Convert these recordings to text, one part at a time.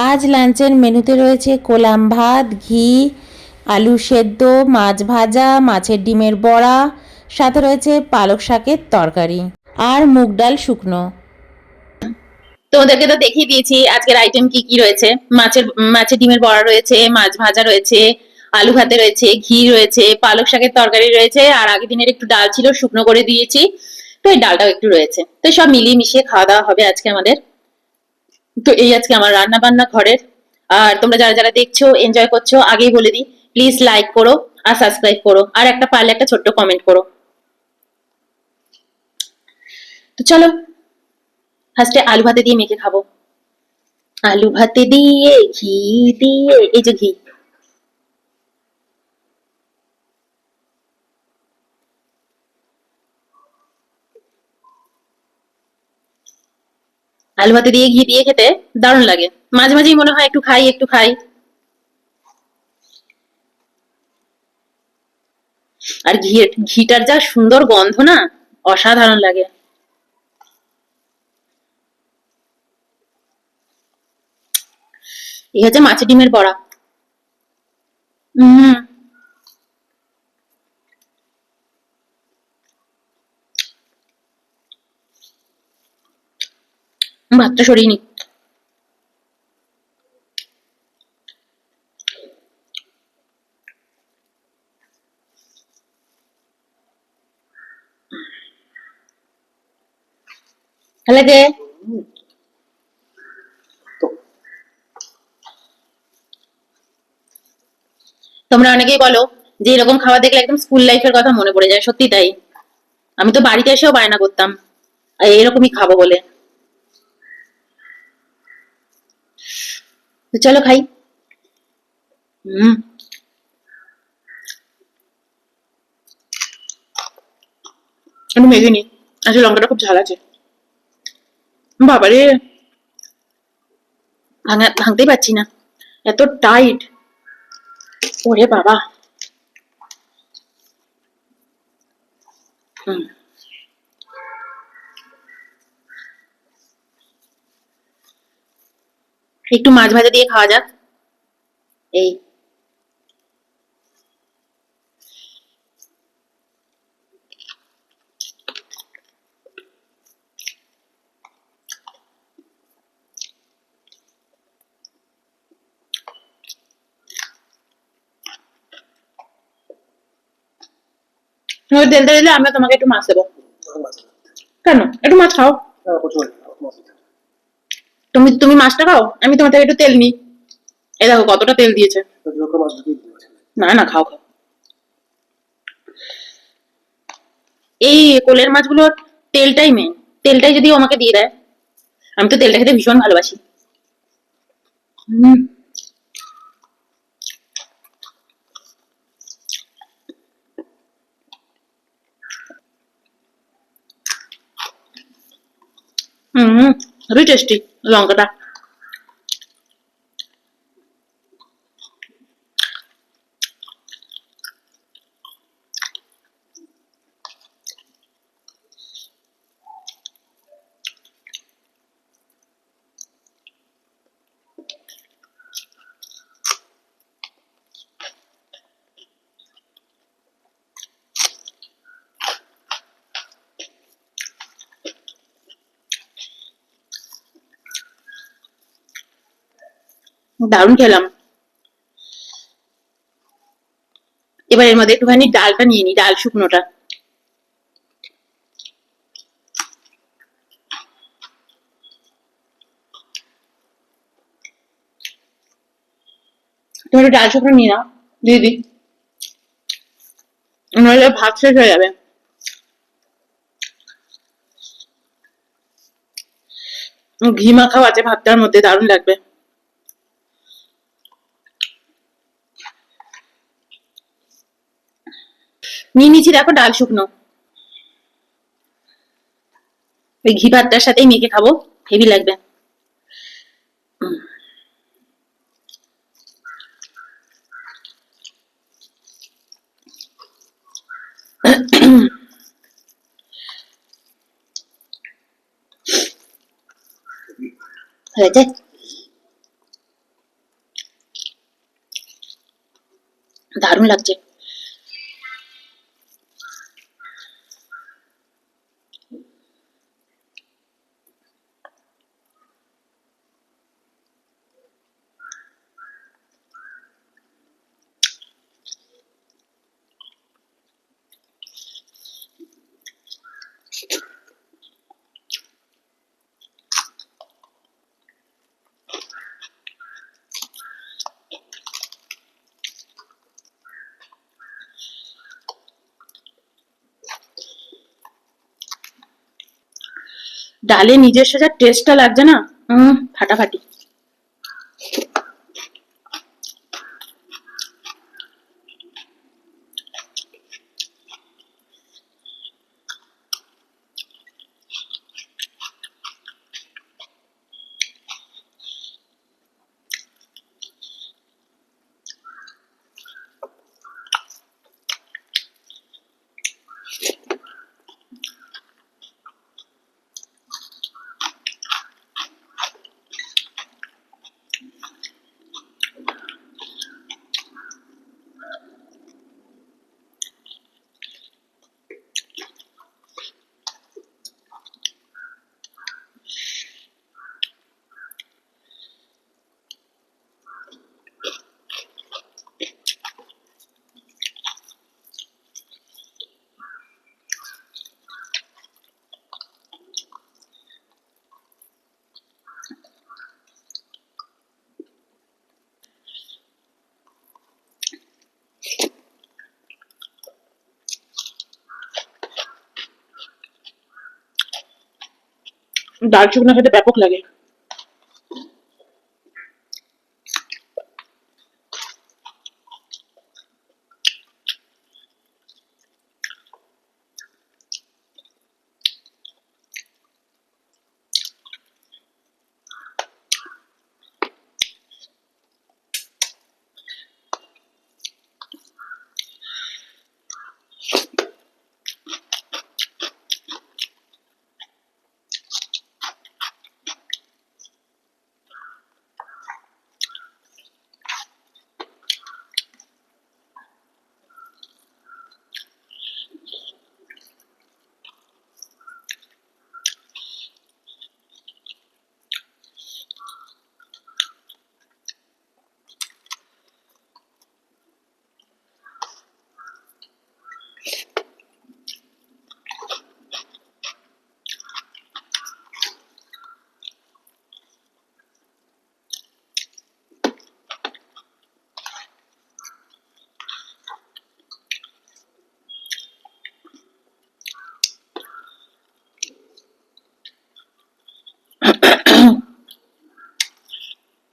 আজ লাঞ্চের মেনুতে রয়েছে কোলাম ভাত, ঘি, আলু সেদ্ধ, মাছ ভাজা, মাছের ডিমের বড়া, সাথে রয়েছে পালক শাকের তরকারি আর মুগ ডাল শুকনো। তোমাদেরকে তো দেখিয়ে দিয়েছি আজকের আইটেম কি কি রয়েছে। মাছের মাছের ডিমের বড়া রয়েছে, মাছ ভাজা রয়েছে, আলু ভাতে রয়েছে, ঘি রয়েছে, পালক শাকের তরকারি রয়েছে, আর আগের দিনের একটু ডাল ছিল, শুকনো করে দিয়েছি। তো এই ডালটাও একটু রয়েছে। তো সব মিলিয়ে মিশিয়ে খাওয়া দাওয়া হবে আজকে আমাদের। তো এই আজকে আমার রান্না বান্না ঘরের। আর তোমরা যারা যারা দেখছ এনজয় করছ, আগেই বলে দিই প্লিজ লাইক করো আর সাবস্ক্রাইব করো। আর একটা পারলে একটা ছোট্ট কমেন্ট করো। তো চলো ফার্স্টে আলু ভাতে দিয়ে মেখে খাব। আলু ভাতে দিয়ে ঘি দিয়ে, এই যে ঘি। আলু ভাতে দিয়ে ঘি দিয়ে খেতে দারুণ লাগে। মাঝে মাঝেই মনে হয় একটু খাই একটু খাই। আর ঘি, ঘিটার যা সুন্দর গন্ধ না, অসাধারণ লাগে। এই হচ্ছে মাছের ডিমের বড়া। হম। ভাতটা সরিয়ে নি লাগে তোমরা অনেকেই বলো যে এরকম খাওয়া দেখলে একদম স্কুল লাইফের কথা মনে পড়ে যায় সত্যি তাই। আমি তো বাড়িতে এসেও বায়না করতাম, এরকমই খাব বলে। তো চলো খাই। হুম। একটু মেঘে নি। আসলে লঙ্কাটা খুব ঝাল আছে। বাবারে। ভাঙা ভাঙতেই পারছি না। এত টাইট ওরে বাবা। হুম। একটু মাছ ভাজা দিয়ে খাওয়া যাক। এই। তুমি তেল দিলে আমরা তোমাকে একটু মাছ দেবো। কেন? একটু মাছ খাও। তুমি তুমি মাছটা খাও? আমি তোমার থেকে একটু তেল নিই। এ দেখো কতটা তেল দিয়েছে। না না, খাও খাও। এই কোলের মাছগুলোর তেলটাই মেন তেলটাই যদি আমাকে দিয়ে দেয়, আমি তো তেলটা খেতে ভীষণ ভালোবাসি। হুম হুম হেবি টেস্টি লঙ্কাটা দারুণ খেলাম। এবার এর মধ্যে একটুখানি ডালটা নিয়ে নি ডাল শুকনোটা। তুমি ডাল শুকনো নিয়ে নাও, দিয়ে দিই। নইলে ভাত শেষ হয়ে যাবে। ঘি মাখাও আছে ভাতটার মধ্যে, দারুণ লাগবে। নিয়ে নিয়েছি দেখো ডাল শুকনো। ওই ঘি ভাতটার সাথেই মেখে খাব, হেভি লাগবে। হয়েছে? দারুণ লাগছে। ডালে নিজের সাজার টেস্টটা লাগছে না? হুম ফাটাফাটি। ডাল শুকনো খেতে ব্যাপক লাগে।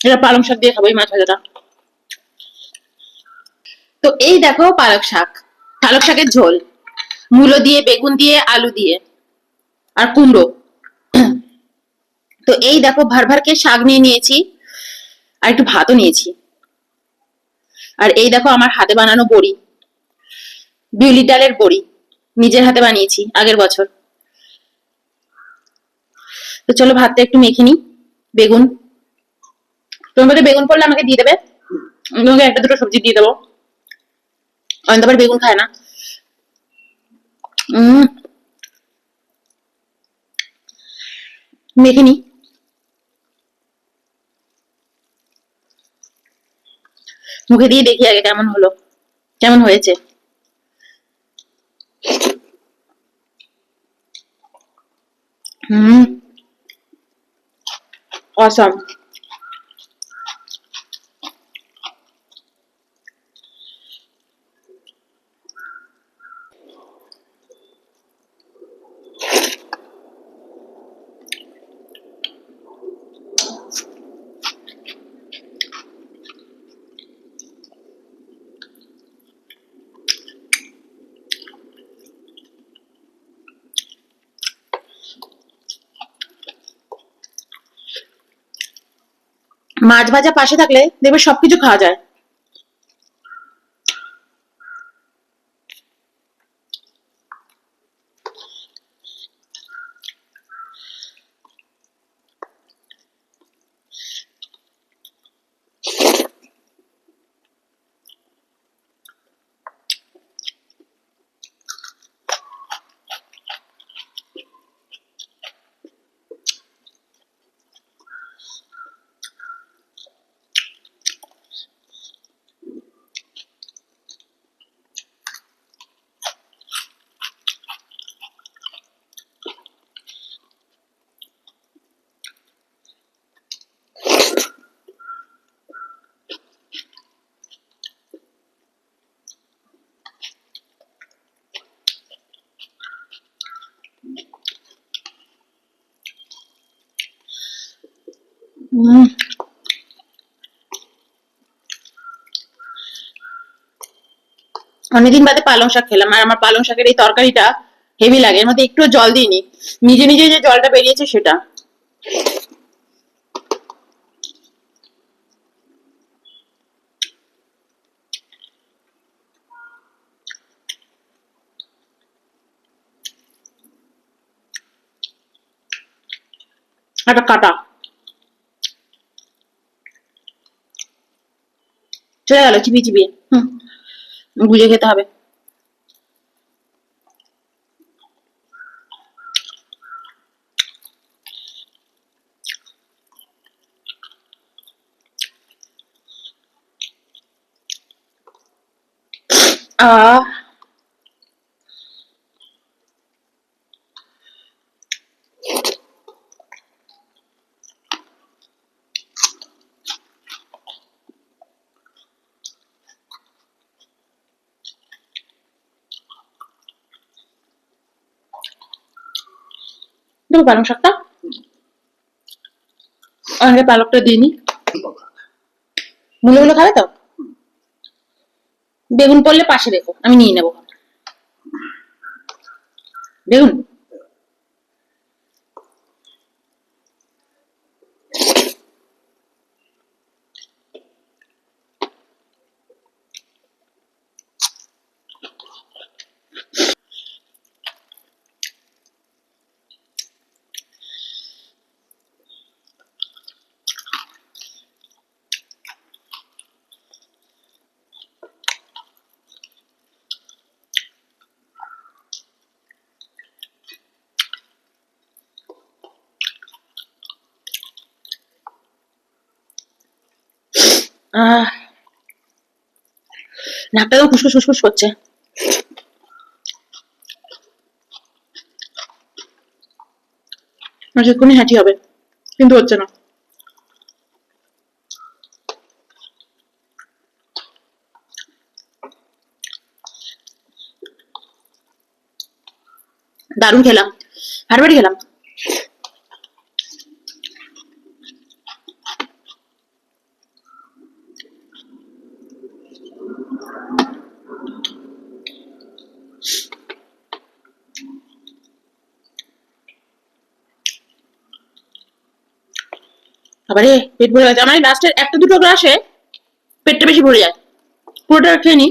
এটা পালং শাক দিয়ে খাব, এই মাছ ভাজাটা। তো এই দেখো পালক শাক। পালক শাকের ঝোল। মূলো দিয়ে, বেগুন দিয়ে, আলু দিয়ে, আর কুমড়ো। তো এই দেখো ভার ভারকে শাক নিয়ে নিয়েছি, আর একটু ভাতও নিয়েছি। আর এই দেখো আমার হাতে বানানো বড়ি। বিউলির ডালের বড়ি। নিজের হাতে বানিয়েছি আগের বছর। তো চলো ভাতটা একটু মেখে নিই। বেগুন। তোমাদের বেগুন পড়লে আমাকে দিয়ে দেবে? তোমাকে একটা দুটো সবজি দিয়ে দেবো। অয়ন্ত আবার বেগুন খায় না। উম। নি মুখে দিয়ে দেখি আগে কেমন হলো। কেমন হয়েছে। হুম অসম মাছ ভাজা পাশে থাকলে দেখবে সবকিছু খাওয়া যায়। অনেকদিন বাদে পালং শাক খেলাম, আর আমার পালং শাকের এই তরকারিটা হেভি লাগে। এর মধ্যে একটু জল দিইনি। নিজে নিজে যে জলটা বেরিয়েছে সেটা। একটা কাটা। চলে গেল চিবিয়ে চিবিয়ে হুম বুঝে খেতে হবে আহ দেখো পালং শাকটা। অনেকে পালকটা দিইনি। মুলো মুলো খাবে তো? বেগুন পড়লে পাশে রেখো, আমি নিয়ে নেব। বেগুন? আহ নাকটা তো খুসখুস খুসখুস করছে এক্ষুনি হাঁটি হবে, কিন্তু হচ্ছে না। দারুণ খেলাম হারবাড়ি খেলাম। আবারে পেট ভরে গেছে। আমার লাস্টের একটা দুটো গ্লাসে পেটটা বেশি ভরে যায়। পুরোটা খেয়ে নি।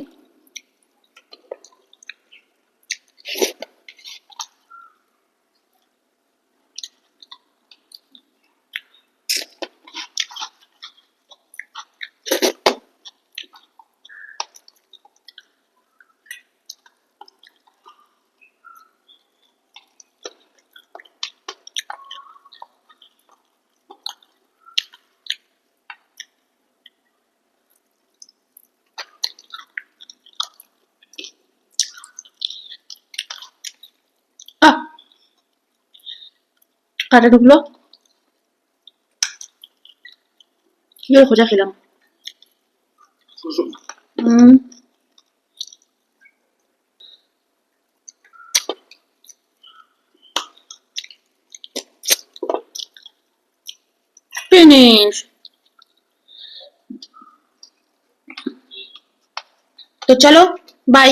কাটা ঢুকলো কি করে খোঁজা খেলাম উম ফিনিশ তো চলো বাই